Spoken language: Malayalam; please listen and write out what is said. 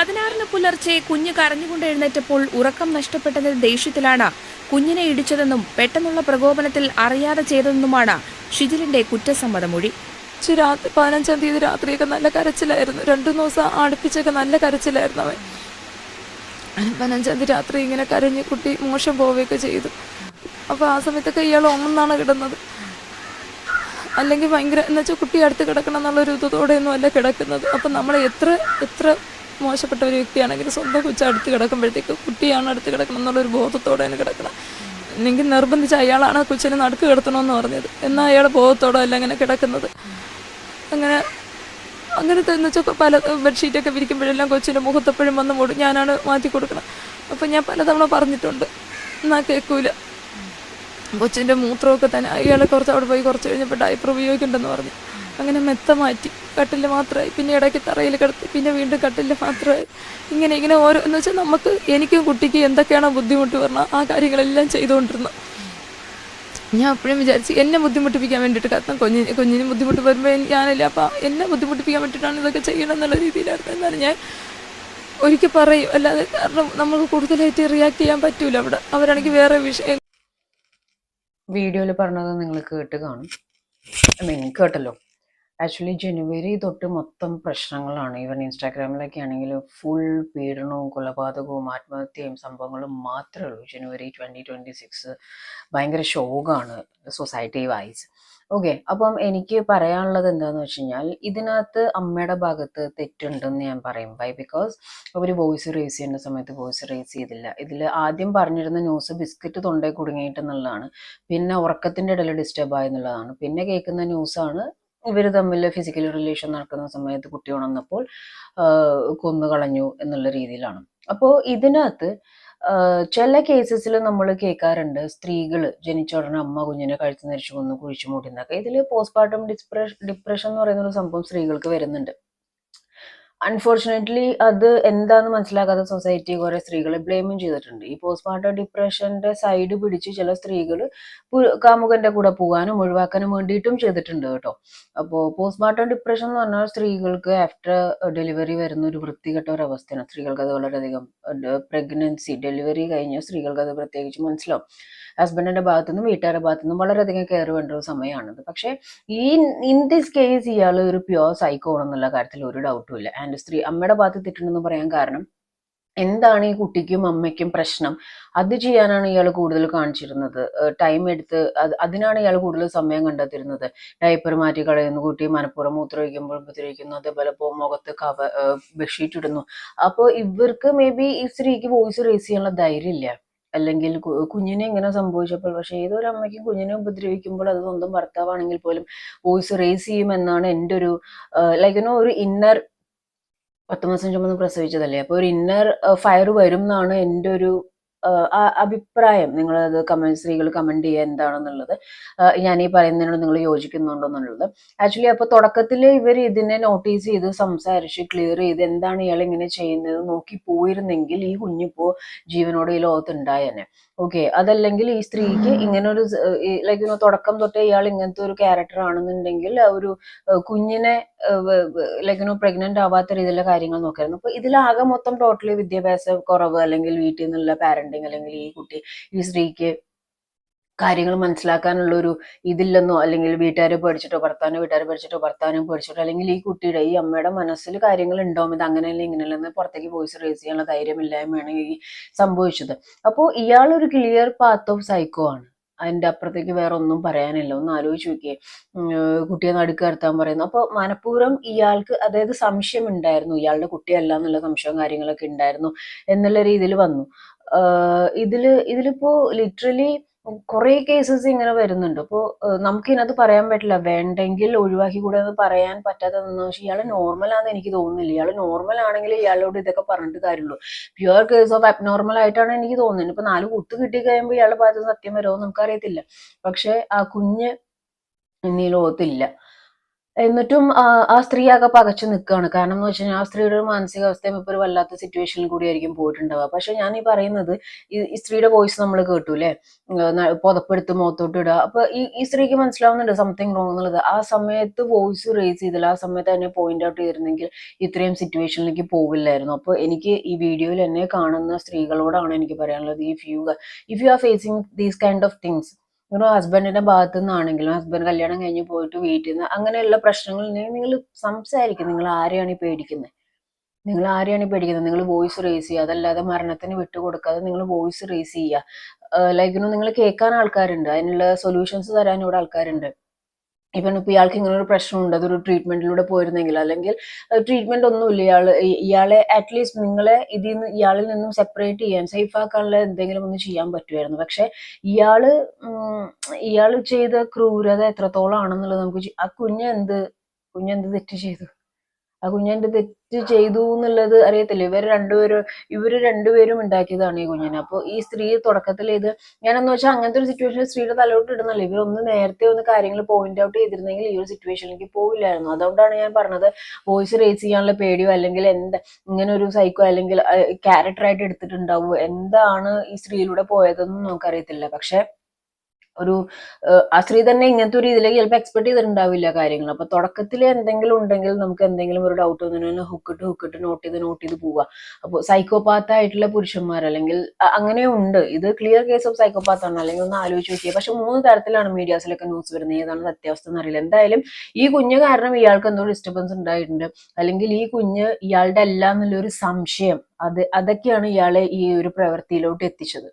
പതിനാറിന് പുലർച്ചെ കുഞ്ഞ് കരഞ്ഞുകൊണ്ട് എഴുന്നേറ്റപ്പോൾ ഉറക്കം നഷ്ടപ്പെട്ടതിന്റെ ദേഷ്യത്തിലാണ് കുഞ്ഞിനെ ഇടിച്ചതെന്നും പെട്ടെന്നുള്ള പ്രകോപനത്തിൽ അറിയാതെ ചെയ്തതെന്നുമാണ് ഷിജിലിന്റെ കുറ്റസമ്മതമൊഴി. രാത്രി പതിനഞ്ചാം തീയതി രാത്രിയൊക്കെ നല്ല കരച്ചിലായിരുന്നു. രണ്ടു ദിവസം അടുപ്പിച്ചൊക്കെ നല്ല കരച്ചിലായിരുന്നു അവൻ. പതിനഞ്ചാം തീയതി രാത്രി ഇങ്ങനെ കരഞ്ഞ് കുട്ടി മോശം പോവുകയൊക്കെ ചെയ്തു. അപ്പോൾ ആ സമയത്തൊക്കെ ഇയാൾ ഒന്നാണ് കിടന്നത്. അല്ലെങ്കിൽ ഭയങ്കര എന്ന് വെച്ചാൽ കുട്ടി അടുത്ത് കിടക്കണം എന്നുള്ളൊരു ഇതോടെയൊന്നും അല്ല കിടക്കുന്നത്. അപ്പം നമ്മൾ എത്ര എത്ര മോശപ്പെട്ട ഒരു വ്യക്തിയാണെങ്കിൽ സ്വന്തം കൊച്ചു അടുത്ത് കിടക്കുമ്പോഴത്തേക്ക് കുട്ടിയാണ് അടുത്ത് കിടക്കണം എന്നുള്ളൊരു ബോധത്തോടെ തന്നെ കിടക്കണം. അല്ലെങ്കിൽ നിർബന്ധിച്ച് അയാളാണ് കൊച്ചിനെ നടുക്ക് കിടത്തണമെന്ന് പറഞ്ഞത്. എന്നാൽ അയാൾ ബോധത്തോടെ അല്ല അങ്ങനെ കിടക്കുന്നത്. അങ്ങനെ അങ്ങനത്തെ എന്ന് വെച്ചാൽ പല ബെഡ്ഷീറ്റൊക്കെ വിരിക്കുമ്പോഴെല്ലാം കൊച്ചിന്റെ മുഖത്തെപ്പോഴും വന്ന് മൂടും. ഞാനാണ് മാറ്റി കൊടുക്കണം. അപ്പം ഞാൻ പലതവണ പറഞ്ഞിട്ടുണ്ട്. എന്നാൽ കേൾക്കൂല കൊച്ചിന്റെ മൂത്രമൊക്കെ തന്നെ അയാളെ കുറച്ച് അവിടെ പോയി കുറച്ച് കഴിഞ്ഞപ്പോൾ ഡയപ്പർ ഉപയോഗിക്കണ്ടെന്ന് പറഞ്ഞു. അങ്ങനെ മെത്ത മാറ്റി. കട്ടിൽ മാത്രമായി. പിന്നെ ഇടയ്ക്ക് തറയിൽ കിടത്തി. പിന്നെ വീണ്ടും കട്ടിൽ മാത്രമായി. ഇങ്ങനെ ഇങ്ങനെ ഓരോ എന്ന് വെച്ചാൽ നമുക്ക് എനിക്കും കുട്ടിക്ക് എന്തൊക്കെയാണോ ബുദ്ധിമുട്ട് പറഞ്ഞാൽ ആ കാര്യങ്ങളെല്ലാം ചെയ്തുകൊണ്ടിരുന്നു. ഞാൻ അപ്പോഴും വിചാരിച്ച് എന്നെ ബുദ്ധിമുട്ടിപ്പിക്കാൻ വേണ്ടിയിട്ട് കാരണം കുഞ്ഞിന് കുഞ്ഞിന് ബുദ്ധിമുട്ട് വരുമ്പോൾ ഞാനല്ല അപ്പം എന്നെ ബുദ്ധിമുട്ടിപ്പിക്കാൻ വേണ്ടിയിട്ടാണ് ഇതൊക്കെ ചെയ്യണം എന്നുള്ള രീതിയിലായിരുന്നു. എന്നാൽ ഞാൻ ഒരിക്കൽ പറയും. അല്ലാതെ കാരണം നമുക്ക് കൂടുതലായിട്ട് റിയാക്ട് ചെയ്യാൻ പറ്റൂല. അവിടെ അവരാണെങ്കിൽ വേറെ വിഷയം വീഡിയോയിൽ പറഞ്ഞത് നിങ്ങൾ കേട്ട് കാണും. മീൻ കേട്ടല്ലോ. ആക്ച്വലി ജനുവരി തൊട്ട് മൊത്തം പ്രശ്നങ്ങളാണ്. ഈവൻ ഇൻസ്റ്റാഗ്രാമിലൊക്കെ ആണെങ്കിൽ ഫുൾ പീഡനവും കൊലപാതകവും ആത്മഹത്യയും സംഭവങ്ങളും മാത്രമേ ഉള്ളൂ. ജനുവരി ട്വന്റി ട്വന്റി സിക്സ് ഭയങ്കര ഷോക്കാണ് സൊസൈറ്റി വൈസ് ഓക്കെ അപ്പം എനിക്ക് പറയാനുള്ളത് എന്താണെന്ന് വെച്ച് കഴിഞ്ഞാൽ ഇതിനകത്ത് അമ്മയുടെ ഭാഗത്ത് തെറ്റുണ്ടെന്ന് ഞാൻ പറയും. ബൈ ബിക്കോസ് അവർ വോയിസ് റേസ് ചെയ്യേണ്ട സമയത്ത് വോയിസ് റേസ് ചെയ്തില്ല. ഇതിൽ ആദ്യം പറഞ്ഞിരുന്ന ന്യൂസ് ബിസ്ക്കറ്റ് തൊണ്ടേ കുടുങ്ങിയിട്ടെന്നുള്ളതാണ്. പിന്നെ ഉറക്കത്തിന്റെ ഇടയിൽ ഡിസ്റ്റർബ് ആയെന്നുള്ളതാണ്. പിന്നെ കേൾക്കുന്ന ന്യൂസാണ് ഇവർ തമ്മിൽ ഫിസിക്കൽ റിലേഷൻ നടക്കുന്ന സമയത്ത് കുട്ടി ഉണർന്നപ്പോൾ കൊന്നു കളഞ്ഞു എന്നുള്ള രീതിയിലാണ്. അപ്പോൾ ഇതിനകത്ത് ചില കേസസിൽ നമ്മൾ കേൾക്കാറുണ്ട് സ്ത്രീകൾ ജനിച്ച ഉടനെ അമ്മ കുഞ്ഞിനെ കഴുത്ത് നരിച്ചു കൊന്നു കുഴിച്ചു മൂടി എന്നൊക്കെ ഇതിൽ പോസ്റ്റ്മോർട്ടം ഡിപ്രഷൻ എന്ന് പറയുന്ന ഒരു സംഭവം സ്ത്രീകൾക്ക് വരുന്നുണ്ട്. അൺഫോർച്ചുനേറ്റ്ലി അത് എന്താന്ന് മനസ്സിലാക്കാത്ത സൊസൈറ്റി കുറെ സ്ത്രീകളെ ബ്ലെയിമും ചെയ്തിട്ടുണ്ട്. ഈ പോസ്റ്റ്മോർട്ടം ഡിപ്രഷന്റെ സൈഡ് പിടിച്ച് ചില സ്ത്രീകൾ കാമുകന്റെ കൂടെ പോകാനും ഒഴിവാക്കാനും വേണ്ടിയിട്ടും ചെയ്തിട്ടുണ്ട് കേട്ടോ. അപ്പോൾ പോസ്റ്റ്മോർട്ടം ഡിപ്രഷൻ എന്ന് പറഞ്ഞാൽ സ്ത്രീകൾക്ക് ആഫ്റ്റർ ഡെലിവറി വരുന്ന ഒരു വൃത്തികെട്ട ഒരു അവസ്ഥയാണ്. സ്ത്രീകൾക്ക് അത് വളരെയധികം പ്രഗ്നൻസി ഡെലിവറി കഴിഞ്ഞ സ്ത്രീകൾക്ക് അത് പ്രത്യേകിച്ച് മനസ്സിലാവും. ഹസ്ബൻഡിന്റെ ഭാഗത്തുനിന്നും വീട്ടുകാരുടെ ഭാഗത്തുനിന്നും വളരെയധികം കെയർ വേണ്ട ഒരു സമയമാണത്. പക്ഷേ ഈ ഇൻ ദിസ് കേസ് ഇയാൾ ഒരു പ്യുവർ സൈക്കോ ആണെന്നുള്ള കാര്യത്തിൽ ഒരു ഡൗട്ടും ഇല്ല. ആൻഡ് സ്ത്രീ അമ്മയുടെ ഭാഗത്ത് തെറ്റുണ്ടെന്ന് പറയാൻ കാരണം എന്താണ് ഈ കുട്ടിക്കും അമ്മയ്ക്കും പ്രശ്നം? അത് ചെയ്യാനാണ് ഇയാൾ കൂടുതൽ കാണിച്ചിരുന്നത്. ടൈം എടുത്ത് അത് അതിനാണ് ഇയാൾ കൂടുതൽ സമയം കണ്ടെത്തിരുന്നത് ഡയപ്പർ മാറ്റി കളയുന്നു കുട്ടി മനപ്പുറം മൂത്രമൊഴിക്കുമ്പോൾ ഉപദ്രവിക്കുന്നു അതേപോലെ പോ മുഖത്ത് കവ ബെഡ്ഷീറ്റ് ഇടുന്നു. അപ്പോൾ ഇവർക്ക് മേ ബി ഈ സ്ത്രീക്ക് വോയിസ് റേസ് ചെയ്യാനുള്ള ധൈര്യം ഇല്ല. അല്ലെങ്കിൽ കുഞ്ഞിനെ ഇങ്ങനെ സംഭവിച്ചപ്പോൾ പക്ഷെ ഏതൊരു അമ്മയ്ക്കും കുഞ്ഞിനെ ഉപദ്രവിക്കുമ്പോൾ അത് സ്വന്തം ഭർത്താവാണെങ്കിൽ പോലും വോയിസ് റേസ് ചെയ്യുമെന്നാണ് എന്റെ ഒരു ലൈക്ക് ഒരു ഇന്നർ പത്ത് മാസം ചുമന്ന് പ്രസവിച്ചതല്ലേ? അപ്പോൾ ഒരു ഇന്നർ ഫയർ വരും എന്നാണ് എന്റെ ഒരു അഭിപ്രായം നിങ്ങൾ അത് കമന്റ് സ്ത്രീകൾ കമന്റ് ചെയ്യുക എന്താണെന്നുള്ളത് ഞാൻ ഈ പറയുന്നതിനോട് നിങ്ങൾ യോജിക്കുന്നുണ്ടോ എന്നുള്ളത്. ആക്ച്വലി അപ്പോൾ തുടക്കത്തിൽ ഇവർ ഇതിനെ നോട്ടീസ് ചെയ്ത് സംസാരിച്ച് ക്ലിയർ ചെയ്ത് എന്താണ് ഇയാൾ ഇങ്ങനെ ചെയ്യുന്നത് നോക്കി പോയിരുന്നെങ്കിൽ ഈ കുഞ്ഞിപ്പോ ജീവനോടെ ഈ ലോകത്ത് ഉണ്ടായേനെ. ഓക്കെ അതല്ലെങ്കിൽ ഈ സ്ത്രീക്ക് ഇങ്ങനെ ഒരു ലൈക്ക് തുടക്കം തൊട്ടേ ഇയാൾ ഇങ്ങനത്തെ ഒരു ക്യാരക്ടർ ആണെന്നുണ്ടെങ്കിൽ ഒരു കുഞ്ഞിനെ ലൈക്ക് പ്രഗ്നന്റ് ആവാത്ത രീതിയിലുള്ള കാര്യങ്ങൾ നോക്കായിരുന്നു. അപ്പൊ ഇതിലാകെ മൊത്തം ടോട്ടലി വിദ്യാഭ്യാസ കുറവ് അല്ലെങ്കിൽ വീട്ടിൽ നിന്നുള്ള പാരന്റിങ് അല്ലെങ്കിൽ ഈ കുട്ടി ഈ സ്ത്രീക്ക് കാര്യങ്ങൾ മനസ്സിലാക്കാനുള്ള ഒരു ഇതില്ലെന്നോ അല്ലെങ്കിൽ വീട്ടുകാരെ പഠിച്ചിട്ടോ ഭർത്താവിനെ വീട്ടുകാരെ പഠിച്ചിട്ടോ ഭർത്താവിനെ പഠിച്ചിട്ടോ അല്ലെങ്കിൽ ഈ കുട്ടിയുടെ ഈ അമ്മയുടെ മനസ്സിൽ കാര്യങ്ങൾ ഉണ്ടാവും ഇത് അങ്ങനെയല്ല ഇങ്ങനെയല്ലെന്ന് പുറത്തേക്ക് വോയിസ് റേസ് ചെയ്യാനുള്ള ധൈര്യമില്ലായ്മയാണ് ഈ സംഭവിച്ചത്. അപ്പോൾ ഇയാളൊരു ക്ലിയർ പാത്ത് ഓഫ് സൈക്കോ ആണ്. അതിന്റെ അപ്പുറത്തേക്ക് വേറെ ഒന്നും പറയാനില്ല. ഒന്ന് ആലോചിച്ച് നോക്കിയേ. കുട്ടിയെ നടുക്ക് കടത്താൻ പറയുന്നു. അപ്പോൾ മനഃപൂർവം ഇയാൾക്ക് അതായത് സംശയം ഉണ്ടായിരുന്നു. ഇയാളുടെ കുട്ടിയല്ല എന്നുള്ള സംശയവും കാര്യങ്ങളൊക്കെ ഉണ്ടായിരുന്നു എന്നുള്ള രീതിയിൽ വന്നു. ഇതിൽ ഇതിലിപ്പോ ലിറ്ററലി കുറെ കേസസ് ഇങ്ങനെ വരുന്നുണ്ട്. അപ്പോൾ നമുക്ക് ഇതിനകത്ത് പറയാൻ പറ്റില്ല. വേണ്ടെങ്കിൽ ഒഴിവാക്കി കൂടെ എന്ന് പറയാൻ പറ്റാത്തതെന്ന് വെച്ചാൽ ഇയാൾ നോർമൽ ആണെന്ന് എനിക്ക് തോന്നുന്നില്ല. ഇയാൾ നോർമൽ ആണെങ്കിൽ ഇയാളോട് ഇതൊക്കെ പറഞ്ഞിട്ട് കാര്യമുള്ളൂ. പ്യുവർ കേസ് ഓഫ് അബ്നോർമൽ ആയിട്ടാണ് എനിക്ക് തോന്നുന്നത്. ഇപ്പൊ നാല് കുത്ത് കിട്ടി കഴിയുമ്പോൾ ഇയാളുടെ ഭാഗത്ത് സത്യം വരുമോ നമുക്കറിയത്തില്ല. പക്ഷെ ആ കുഞ്ഞ് ഇന്ന് ഈ ലോകത്തില്ല. എന്നിട്ടും ആ സ്ത്രീ ആകെ പകച്ചു നിൽക്കുകയാണ് കാരണം എന്ന് വെച്ചാൽ ആ സ്ത്രീയുടെ ഒരു മാനസികാവസ്ഥയും ഇപ്പൊ ഒരു വല്ലാത്ത സിറ്റുവേഷനിൽ കൂടി ആയിരിക്കും പോയിട്ടുണ്ടാവുക. പക്ഷെ ഞാൻ ഈ പറയുന്നത് ഈ സ്ത്രീയുടെ വോയിസ് നമ്മൾ കേട്ടു അല്ലേ പുതപ്പെടുത്ത് മുഖത്തോട്ട് ഇടുക. അപ്പൊ ഈ ഈ സ്ത്രീക്ക് മനസ്സിലാവുന്നുണ്ട് സംതിങ് റോങ് എന്നുള്ളത്. ആ സമയത്ത് വോയിസ് റേസ് ചെയ്തില്ല ആ സമയത്ത് എന്നെ പോയിന്റ് ഔട്ട് ചെയ്തിരുന്നെങ്കിൽ ഇത്രയും സിറ്റുവേഷനിലേക്ക് പോവില്ലായിരുന്നു. അപ്പോൾ എനിക്ക് ഈ വീഡിയോയിൽ എന്നെ കാണുന്ന സ്ത്രീകളോടാണ് എനിക്ക് പറയാനുള്ളത് if you if you are facing these kind of things ഒരു ഹസ്ബൻഡിന്റെ ഭാഗത്തു നിന്നാണെങ്കിലും ഹസ്ബൻഡ് കല്യാണം കഴിഞ്ഞ് പോയിട്ട് വീട്ടിൽ നിന്ന് അങ്ങനെയുള്ള പ്രശ്നങ്ങൾ നിങ്ങൾ സംസാരിക്കും. നിങ്ങൾ ആരെയാണ് ഈ പേടിക്കുന്നത്? നിങ്ങൾ ആരെയാണ് പേടിക്കുന്നത്? നിങ്ങൾ വോയിസ് റേസ് ചെയ്യുക. അതല്ലാതെ മരണത്തിന് വിട്ടുകൊടുക്കാതെ നിങ്ങൾ വോയിസ് റേസ് ചെയ്യുക. ലൈക്ക് നിങ്ങൾ കേൾക്കാൻ ആൾക്കാരുണ്ട്. അതിനുള്ള സൊല്യൂഷൻസ് തരാൻ ഇവിടെ ആൾക്കാരുണ്ട്. ഇപ്പം ഇപ്പൊ ഇയാൾക്ക് ഇങ്ങനെ ഒരു പ്രശ്നമുണ്ട് അതൊരു ട്രീറ്റ്മെന്റിലൂടെ പോയിരുന്നെങ്കിൽ അല്ലെങ്കിൽ ട്രീറ്റ്മെന്റ് ഒന്നുമില്ല. ഇയാൾ ഇയാളെ അറ്റ്ലീസ്റ്റ് നിങ്ങളെ ഇതിൽ നിന്ന് ഇയാളിൽ നിന്നും സെപ്പറേറ്റ് ചെയ്യാൻ സേഫ് ആക്കാനുള്ള എന്തെങ്കിലും ഒന്ന് ചെയ്യാൻ പറ്റുമായിരുന്നു. പക്ഷെ ഇയാൾ ഇയാൾ ചെയ്ത ക്രൂരത എത്രത്തോളം ആണെന്നുള്ളത് നമുക്ക് ആ കുഞ്ഞെന്ത് കുഞ്ഞെന്ത് തെറ്റ് ചെയ്തു? ആ കുഞ്ഞെന്ത് തെറ്റ് ചെയ്തു എന്നുള്ളത് അറിയത്തില്ല. ഇവർ രണ്ടുപേരും ഇവർ രണ്ടുപേരും ഉണ്ടാക്കിയതാണ് ഈ കുഞ്ഞിനെ. അപ്പൊ ഈ സ്ത്രീ തുടക്കത്തിൽ ഇത് ഞാനെന്ന് വെച്ചാൽ അങ്ങനത്തെ ഒരു സിറ്റുവേഷനിൽ സ്ത്രീയുടെ തലയോട്ട് ഇടുന്നല്ലോ ഒന്ന് നേരത്തെ ഒന്ന് കാര്യങ്ങൾ പോയിന്റ് ഔട്ട് ചെയ്തിരുന്നെങ്കിൽ ഈ ഒരു സിറ്റുവേഷനിലേക്ക് പോവില്ലായിരുന്നു. അതുകൊണ്ടാണ് ഞാൻ പറഞ്ഞത് വോയിസ് റേസ് ചെയ്യാനുള്ള പേടിയോ അല്ലെങ്കിൽ എന്താ ഇങ്ങനെ ഒരു സൈക്കോ അല്ലെങ്കിൽ ക്യാരക്ടറായിട്ട് എടുത്തിട്ടുണ്ടാവുമോ എന്താണ് ഈ സ്ത്രീയിലൂടെ പോയതെന്നും നമുക്കറിയത്തില്ല. പക്ഷെ ഒരു ആശ്രീ തന്നെ ഇങ്ങനത്തെ ഒരു ഇതിലേക്ക് ചിലപ്പോൾ എക്സ്പെക്ട് ചെയ്തിട്ടുണ്ടാവില്ല കാര്യങ്ങൾ അപ്പൊ തുടക്കത്തിൽ എന്തെങ്കിലും ഉണ്ടെങ്കിൽ നമുക്ക് എന്തെങ്കിലും ഒരു ഡൗട്ട് തന്നെ ഹുക്കിട്ട് ഹുക്കിട്ട് നോട്ട് ചെയ്ത് നോട്ട് ചെയ്ത് പോവുക അപ്പോൾ സൈക്കോപാത്ത് ആയിട്ടുള്ള പുരുഷന്മാർ അല്ലെങ്കിൽ അങ്ങനെ ഉണ്ട്. ഇത് ക്ലിയർ കേസ് ഓഫ് സൈക്കോപാത്ത് ആണ്. അല്ലെങ്കിൽ ഒന്ന് ആലോചിച്ച് നോക്കിയത് പക്ഷെ മൂന്ന് തരത്തിലാണ് മീഡിയാസിലൊക്കെ ന്യൂസ് വരുന്നത്. ഏതാണ് സത്യാവസ്ഥ എന്നറിയില്ല എന്തായാലും ഈ കുഞ്ഞ് കാരണം ഇയാൾക്ക് എന്തോ ഡിസ്റ്റർബൻസ് ഉണ്ടായിട്ടുണ്ട്. അല്ലെങ്കിൽ ഈ കുഞ്ഞ് ഇയാളുടെ അല്ല എന്നുള്ളൊരു സംശയം. അത് അതൊക്കെയാണ് ഇയാളെ ഈ ഒരു പ്രവൃത്തിയിലോട്ട് എത്തിച്ചത്.